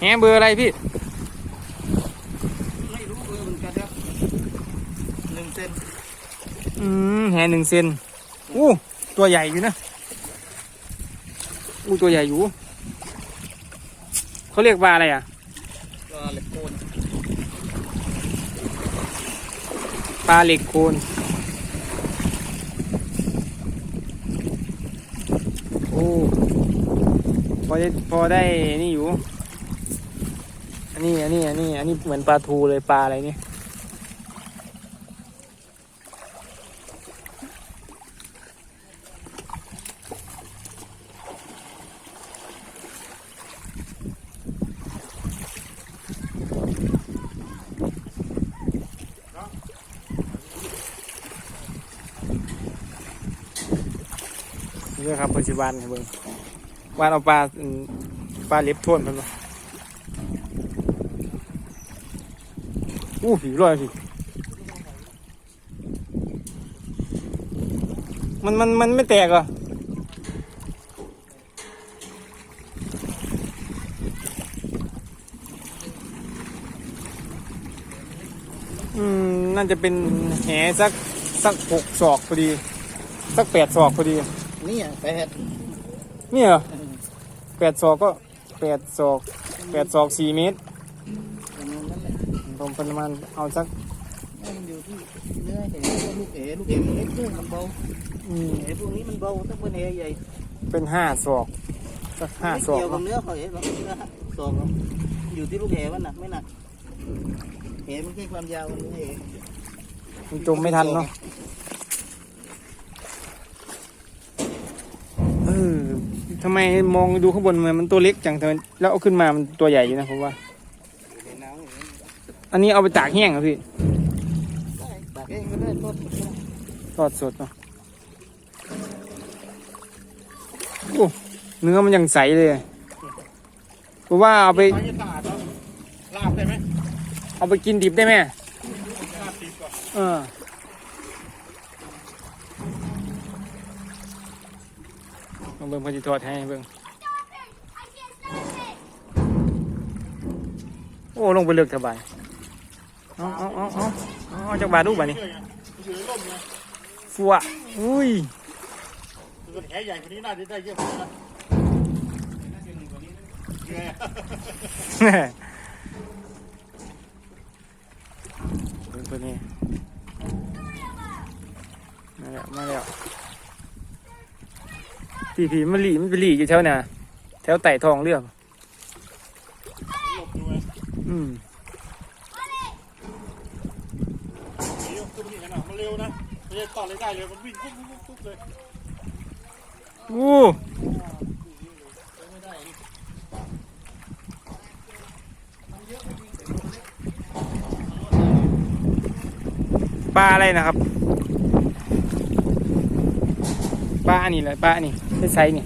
แหเบอร์อะไรพี่ ไม่รู้เบอร์เหมือนกันครับหนึ่งเซนอืมแหหนึ่งเซนอู้ตัวใหญ่อยู่นะอู้ตัวใหญ่อยู่เขาเรียกว่าอะไรอะก็เหล็กโคนปลาเหล็กโคนโอ้ พอได้พอได้นี่อยู่ อันนี้ อันนี้ อันนี้ อันนี้เหมือนปลาทูเลยปลาอะไรเนี่ยนี่ครับปัจจุบันครับเบิ่ง วานเอาปลาอืมปลาเล็บท่วนเพิ่นบ่อู้ผีร้อยผีมันมันมันไม่แตกเหรออืม น่าจะเป็นแหสักสักหกศอกพอดี สักแปดศอกพอดี นี่อะแปดนี่เหรอ แปดศอกก็แปดศอกแปดศอกสี่เมตรประมาณนั้นแหละผมประมาณเอาสักมันอยู่ที่เนื้อเห็นว่าลูกเอ๋ลูกเอ๋มันเล็กด้วยมันเบาอืมเอ๋พวกนี้มันเบาถ้าเป็นเอ๋ใหญ่เป็นห้าศอกสักห้าไม่ศอกเกี่ยวกับเนาะเนื้อเขาเอ๋หรอกเนื้อสองหรอกอยู่ที่ลูกเอ๋มันหนักไม่หนักเอ๋มันแค่ความยาวมันเอ๋มันจมไม่ทันเนาะเออ ทำไมมองดูข้างบนมันมันตัวเล็กจังทำไมแล้วเอาขึ้นมามันตัวใหญ่อยู่นะผมว่าอยู่ในน้ำอย่างนี้อันนี้เอาไปตากแห้งเหรอพี่ได้ตากเองก็ได้ทอดก็ได้ทอดสดเนาะโอ้เนื้อมันยังใสเลยผมว่าเอาไปบรรยากาศเนาะลาบได้ไหมเอาไปกินดิบได้ไหมลาบติดก่อ นเออมาเบิ่งเพอจิทอดให้เบิ่งโอ้ลงไปเลือกสบายเอาเอาเอาเอาเอาเอาจากบาทดูบ่านี่เชื่อไงมันอยู่ในร่มไงฟัวอุ้ยคือแผลใหญ่กว่านี้น่าจะได้เยอะกว่านี้นะไงเบิ่งตัวนี้มาแล้วมาแล้ว พี่พี่มันหลีมันไปหลีอยู่แถวน่ะแถวไต่ทองเรื่องอืมเร็วนะไม่ใช่ต่อเลยได้เลยมันวิ่งปุ๊บปุ๊บปุ๊บเลยอู้ปลาอะไรนะครับ ปลาอันนี้แหละปลาอัน นี้ไซส์นี่